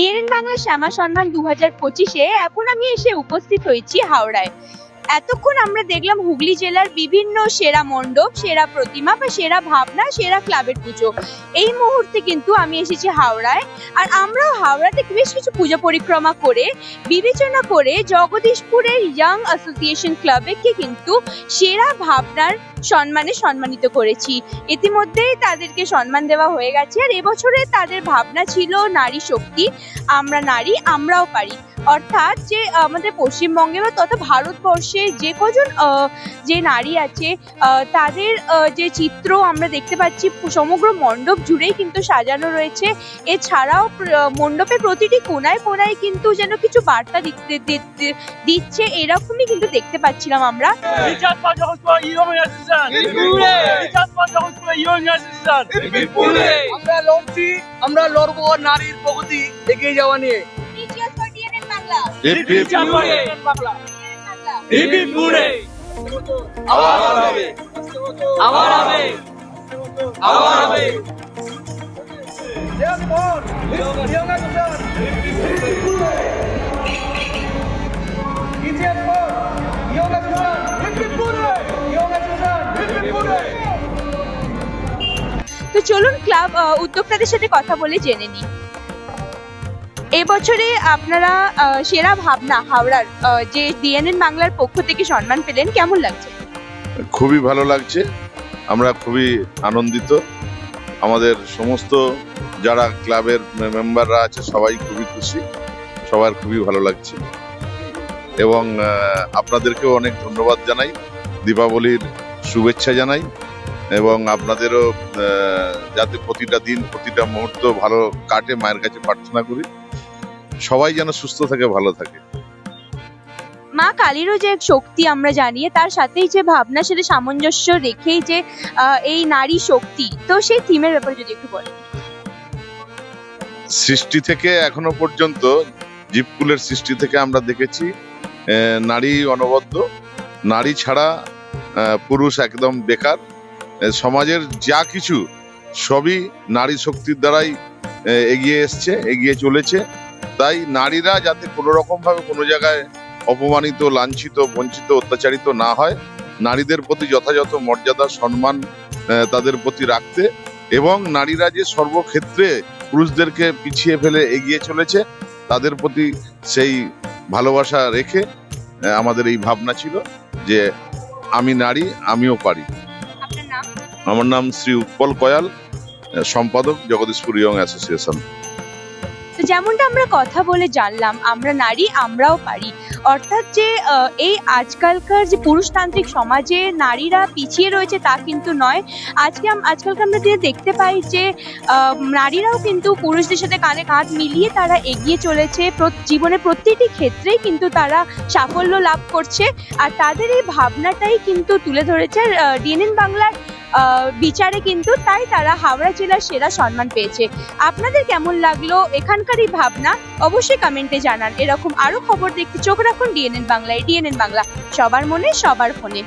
DNN Bangla Shyama Samman দু হাজার পঁচিশে এখন আমি এসে উপস্থিত হয়েছি হাওড়ায়। এতক্ষণ আমরা দেখলাম হুগলি জেলার বিভিন্ন সেরা মণ্ডপ, সেরা প্রতিমা বা সেরা ভাবনা, সেরা ক্লাবের পুজো। এই মুহূর্তে কিন্তু আমি এসেছি হাওড়ায়। আর আমরাও হাওড়াতে বেশ কিছু পুজো পরিক্রমা করে বিবেচনা করে জগদীশপুরের ইয়াং অ্যাসোসিয়েশন ক্লাবকে কিন্তু সেরা ভাবনার সম্মানে সম্মানিত করেছি। ইতিমধ্যেই তাদেরকে সম্মান দেওয়া হয়ে গেছে। আর এবছরে তাদের ভাবনা ছিল নারী শক্তি। আমরা নারী, আমরাও পারি। অর্থাৎ যে আমাদের পশ্চিমবঙ্গে বা তথা ভারতবর্ষে যে কজন যে নারী আছে তাদের যে চিত্র আমরা দেখতে পাচ্ছি, সমগ্র মণ্ডপ জুড়েই কিন্তু সাজানো রয়েছে। এছাড়াও মণ্ডপের প্রতিটি কোনায় কোনায় কিন্তু যেন কিছু বার্তা দিচ্ছে, এরকমই কিন্তু দেখতে পাচ্ছিলাম আমরা। আমরা লড়বো নারীর প্রগতি এগিয়ে যাওয়া নিয়ে। আবার হবে আবার হবে। আবার হবে। তো চলুন ক্লাব উদ্যোক্তাদের সাথে কথা বলে জেনে নিই। এবছরে আপনারা সেরা ভাবনা হাওড়ার যে ডিএনএন বাংলার পক্ষ থেকে সম্মান পেলেন, কেমন লাগছে? খুবই ভালো লাগছে। আমরা খুবই আনন্দিত। আমাদের সমস্ত যারা ক্লাবের মেম্বাররা আছে, সবাই খুবই খুশি। সবার খুবই ভালো লাগছে। এবং আপনাদেরকেও অনেক ধন্যবাদ জানাই। দীপাবলির শুভেচ্ছা জানাই। এবং আপনাদেরও যাতে প্রতিটা দিন, প্রতিটা মুহূর্ত ভালো কাটে, মায়ের কাছে প্রার্থনা করি। সবাই যেন সুস্থ থাকে ভালো থাকে। মা কালীরও যে এক শক্তি আমরা জানিয়ে তার সাথেই যে ভাবনা সেটা সামঞ্জস্য রেখেই যে এই নারী শক্তি। তো সেই থিমের ব্যাপারে যদি একটু বলেন। সৃষ্টি থেকে এখনও পর্যন্ত জীবকুলের সৃষ্টি থেকে আমরা দেখেছি নারী অনবদ্য। নারী ছাড়া পুরুষ একদম বেকার। সমাজের যা কিছু সবই নারী শক্তির দ্বারাই এগিয়ে এসছে এগিয়ে চলেছে। তাই নারীরা যাতে কোনো রকম ভাবে কোনো জায়গায় অপমানিত লাঞ্ছিত বঞ্চিত অত্যাচারিত না হয় নারীদের প্রতি যথাযথ মর্যাদা সম্মান তাদের প্রতি রাখতে এবং নারীরা যে সর্বক্ষেত্রে পুরুষদেরকে পিছিয়ে ফেলে এগিয়ে চলেছে তাদের প্রতি সেই ভালোবাসা রেখে আমাদের এই ভাবনা ছিল যে আমি নারী আমিও পারি। আমার নাম শ্রী উৎপল কয়াল সম্পাদক জগদীশপুর ইয়ং অ্যাসোসিয়েশন। যেমনটা আমরা কথা বলে জানলাম, আমরা নারী, আমরাও পারি। অর্থাৎ যে এই আজকালকার যে পুরুষতান্ত্রিক সমাজে নারীরা পিছিয়ে রয়েছে তা কিন্তু নয়। আজকে আজকালকার আমরা দিনে দেখতে পাই যে নারীরাও কিন্তু পুরুষদের সাথে কাঁধে কাঁধ মিলিয়ে তারা এগিয়ে চলেছে। জীবনের প্রতিটি ক্ষেত্রেই কিন্তু তারা সাফল্য লাভ করছে। আর তাদের এই ভাবনাটাই কিন্তু তুলে ধরেছে ডিএনএন বাংলার বিচারে কিন্তু তাই তারা হাওড়া জেলার সেরা সম্মান পেয়েছে। আপনাদের কেমন লাগল এখানকারই ভাবনা? অবশ্যই কমেন্টে জানান। এরকম আরও খবর দেখতে চোখ রাখুন ডিএনএন বাংলায় ডিএনএন বাংলা। সবার মনে, সবার ফোনে।